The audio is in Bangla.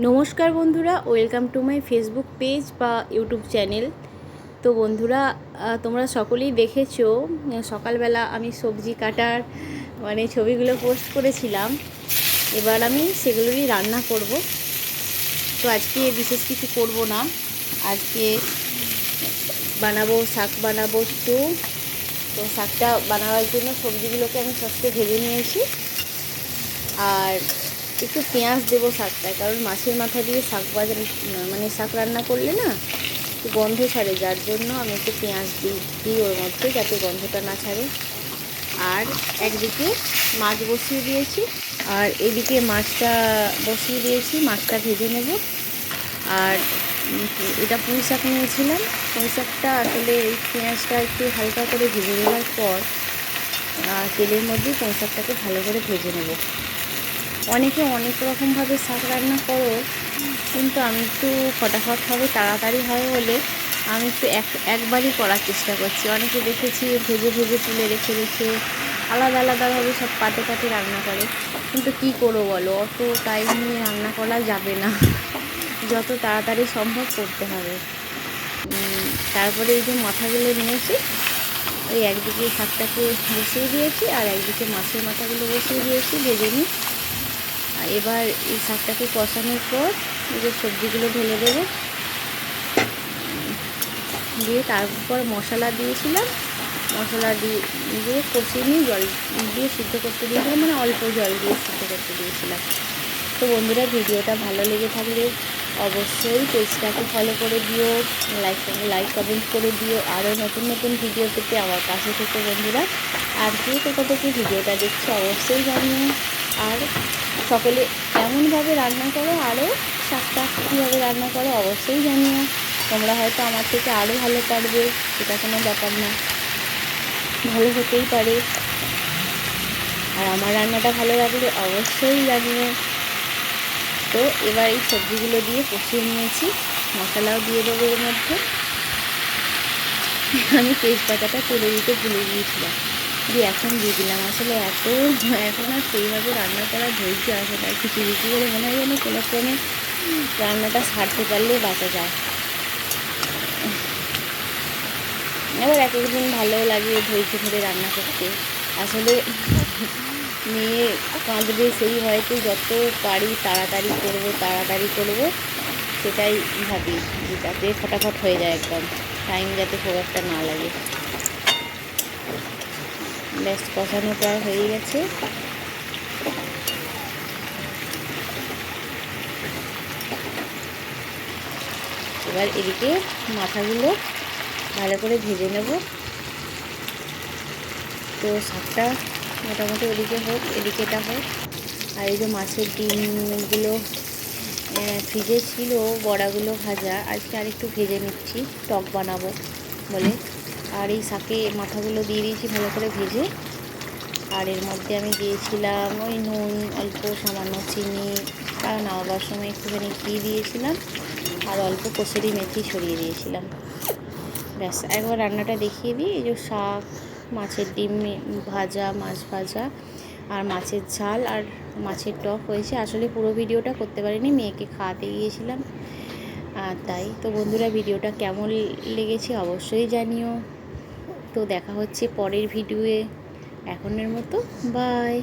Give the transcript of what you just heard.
নমস্কার বন্ধুরা, welcome to my Facebook page বা ইউটিউব চ্যানেল। তো বন্ধুরা তোমরা সকলেই দেখেছ সকালবেলা আমি সবজি কাটার মানে ছবিগুলো পোস্ট করেছিলাম। এবার আমি সেগুলোরই রান্না করব। তো আজকে বিশেষ কিছু করব না। আজকে বানাবো, শাক বানাবো একটু। তো শাকটা বানাবার জন্য সবজিগুলোকে আমি ফার্স্টে ভেজে নিয়েছি। আর একটু পেঁয়াজ দেবো শাকটায়, কারণ মাছের মাথা দিয়ে শাক বাজার মানে শাক রান্না করলে না গন্ধ ছাড়ে, যার জন্য আমি একটু পেঁয়াজ দিই দিই ওর মধ্যে যাতে গন্ধটা না ছাড়ে। আর একদিকে মাছ বসিয়ে দিয়েছি, আর এদিকে মাছটা বসিয়ে দিয়েছি, মাছটা ভেজে নেব। আর এটা পুঁই শাক নিয়েছিলাম, পুঁই শাকটা আসলে এই পেঁয়াজটা একটু হালকা করে ভেজে নেওয়ার পর তেলের মধ্যে পুঁই শাকটাকে ভালো করে ভেজে নেব। অনেকে অনেক রকমভাবে শাক রান্না করো, কিন্তু আমি একটু ফটাফট হবে, তাড়াতাড়ি হয় বলে আমি একটু এক, একবারই করার চেষ্টা করছি। অনেকে দেখেছি ভেজে ভেজে তুলে রেখে রেখে আলাদা আলাদাভাবে সব পাতে পাতে রান্না করে। কিন্তু কি করব বলো? অত টাইম নিয়ে রান্না করা যাবে না। যত তাড়াতাড়ি সম্ভব করতে হবে। তারপরে এই যে মাথাগুলো নিয়েছি, ওই একদিকে শাকটাকে বসিয়ে দিয়েছি আর একদিকে মাছের মাথাগুলো বসিয়ে দিয়েছি, ভেজে নিই। আর এবার এই শাকটাকে কষানোর পর যে সবজিগুলো ঢেলে দেবো। দিয়ে তারপর মশলা দিয়েছিলাম। মশলা দিয়ে দিয়ে কষিয়ে নিয়ে জল দিয়ে সিদ্ধ করতে দিয়েছিলাম মানে অল্প জল দিয়ে সিদ্ধ করতে দিয়েছিলাম। তো বন্ধুরা, ভিডিওটা ভালো লেগে থাকলে অবশ্যই পেজটাকে ফলো করে দিও লাইক লাইক কমেন্ট করে দিও। আরও নতুন নতুন ভিডিও পেতে আমার কাছে থেকে বন্ধুরা। আর কে কোথা থেকে ভিডিওটা দেখছ অবশ্যই জানিও। আর সকলে এমনভাবে রান্না করো, আরও শাকটা কীভাবে রান্না করো অবশ্যই জানিও। তোমরা হয়তো আমার থেকে আরও ভালো পারবে সেটা কোনো ব্যাপার না। ভালো হতেই পারে। আর আমার রান্নাটা ভালো লাগলে অবশ্যই জানিও। তো এবার এই সবজিগুলো দিয়ে কষিয়ে নিয়েছি। মশলাও দিয়ে দেবো এর মধ্যে। আমি তেজপাতাটা তুলে দিতে ভুলে গিয়েছিলাম। দিয়ে এখন দিয়ে দিলাম। আসলে এত, এখন আর সেইভাবে রান্না করা ধৈর্য আসে না। কিছু কিছু করে মনে হয় যেন কোনো ক্রমে রান্নাটা সারতে পারলেই বাঁচা যায়। এবার এক একদিন ভালোও লাগে ধৈর্য ধরে রান্না করতে। আসলে মেয়ে কাঁদবে সেই হয়তো যত পারি তাড়াতাড়ি করব তাড়াতাড়ি করব, সেটাই ভাবি যে যাতে ফটাফট হয়ে যায় একদম। টাইম যাতে খুব একটা না লাগে। ব্যাস কষানো প্রায় হয়ে গেছে। এবার এদিকে মাথাগুলো ভালো করে ভেজে নেব। তো শাকটা মোটামুটি ওদিকে হোক এদিকেটা হোক। আর এই যে মাছের ডিমগুলো ফ্রিজে ছিল, বড়াগুলো ভাজা। আজকে আরেকটু ভেজে নিচ্ছি, টক বানাবো বলে। আর এই শাকে মাথাগুলো দিয়ে দিয়েছি ভালো করে ভেজে। আর এর মধ্যে আমি দিয়েছিলাম ওই নুন, অল্প সামান্য চিনি আর নামাবার সময় একটুখানি ঘি দিয়েছিলাম। আর অল্প কসুরি মেথি ছড়িয়ে দিয়েছিলাম। ব্যাস, একবার রান্নাটা দেখিয়ে দিই। এই যে শাক, মাছের ডিম, ভাজা, মাছ ভাজা আর মাছের ঝাল আর মাছের টক হয়েছে। আসলে পুরো ভিডিওটা করতে পারিনি, মেয়েকে খাওয়াতে গিয়েছিলাম। আর তাই তো বন্ধুরা, ভিডিওটা কেমন লেগেছে অবশ্যই জানিও। তো দেখা হচ্ছে পরের ভিডিওয়ে এখনের মতো বাই